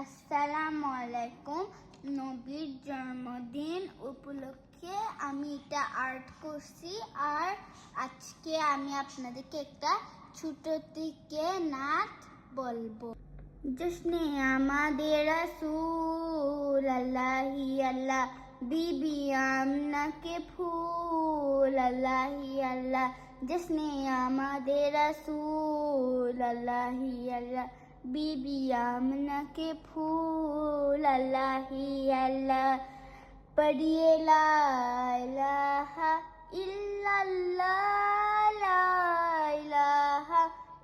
আসসালামু আলাইকুম নবীর জন্মদিন উপলক্ষে আমি এটা আর্ট করছি। আর আজকে আমি আপনাদেরকে একটা ছোট থেকে নাচ বলব। জশ্নে আমাদের রাসূল, আল্লাহি আল্লাহ, বিবি আমনাকে ফুল, আল্লাহি আল্লাহ। জশ্নে আমাদের রাসূল, আল্লাহি আল্লাহ। بی بی آمنا کے پھول، اللہ ہی اللہ، پڑھیے لا الہ الا اللہ، لا الہ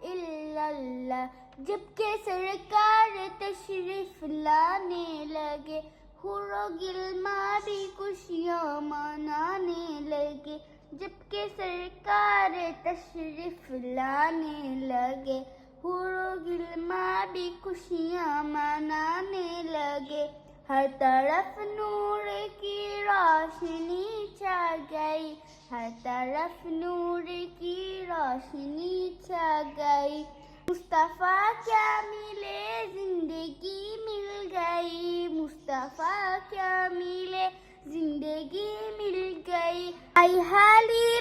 الا اللہ۔ جبکہ سرکار تشریف لانے لگے و گلما بھی خوشیاں منانے لگے۔ جبکہ سرکار تشریف لانے لگے پور گلما بھی خوشیاں منانے لگے۔ ہر طرف نور کی روشنی چھا گئی۔ ہر طرف نور کی روشنی چھا گئی۔ مصطفیٰ کیا ملے؟ زندگی مل گئی۔ مصطفیٰ کیا ملے؟ زندگی مل گئی۔ آئی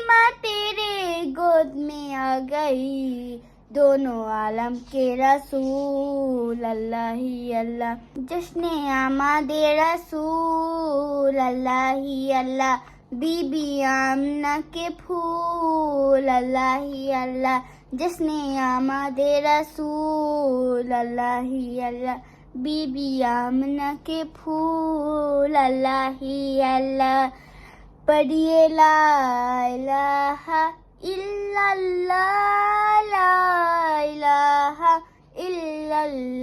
ماں تیرے گود میں آ گئی۔ دونوں عالم کے رسول، اللہ ہی اللہ۔ جشن آماد رسول، اللہ ہی اللہ۔ بی بی آمنہ کے پھول، اللہ ہی اللہ۔ جشن آماد رسول، اللہ ہی اللہ۔ بی بی آمنہ کے پھول، اللہ ہی اللہ۔ پڑھیے لا الہ الا اللہ۔ Allah.